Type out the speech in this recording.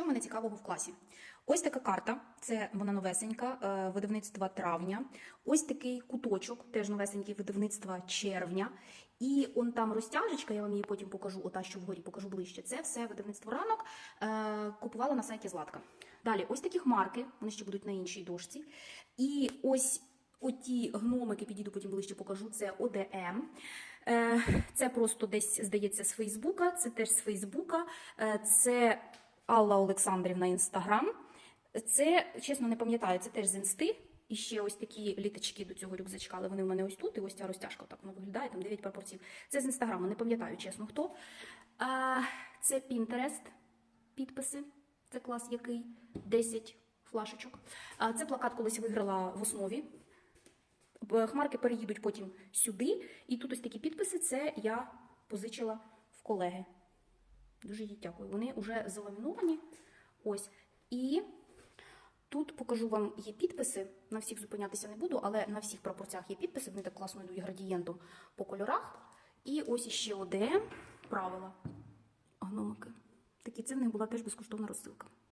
Що мене цікавого в класі? Ось така карта, це вона новесенька, е, видавництва травня. Ось такий куточок, теж новесенький видавництва червня. І он там розтяжечка, я вам її потім покажу, ота, що вгорі покажу ближче. Це все видавництво ранок е, купувала на сайті Златка. Далі, ось такі хмарки, вони ще будуть на іншій дошці. І ось оті гномики, підійду потім ближче покажу, це ОДМ. Е, Це просто десь, здається, з Фейсбука, це теж з Фейсбука, це Алла Олександрівна Інстаграм. Це, чесно, не пам'ятаю, це теж з інсти. І ще ось такі літачки до цього рюкзачка, але вони в мене ось тут, і ось ця розтяжка так воно виглядає, там 9 пропорцій. Це з інстаграму, не пам'ятаю, чесно, хто. А, це Pinterest, підписи. Це клас який? 10 флашечок. А, це плакат колись виграла в основі. Хмарки переїдуть потім сюди. І тут ось такі підписи. Це я позичила в колеги. Дуже їй дякую. Вони вже заламіновані. Ось. І тут покажу вам є підписи. На всіх зупинятися не буду, але на всіх пропорціях є підписи. Вони так класно йдуть градієнтом по кольорах. І ось іще ОДМ правила. Гномики. Такі це в них була теж безкоштовна розсилка.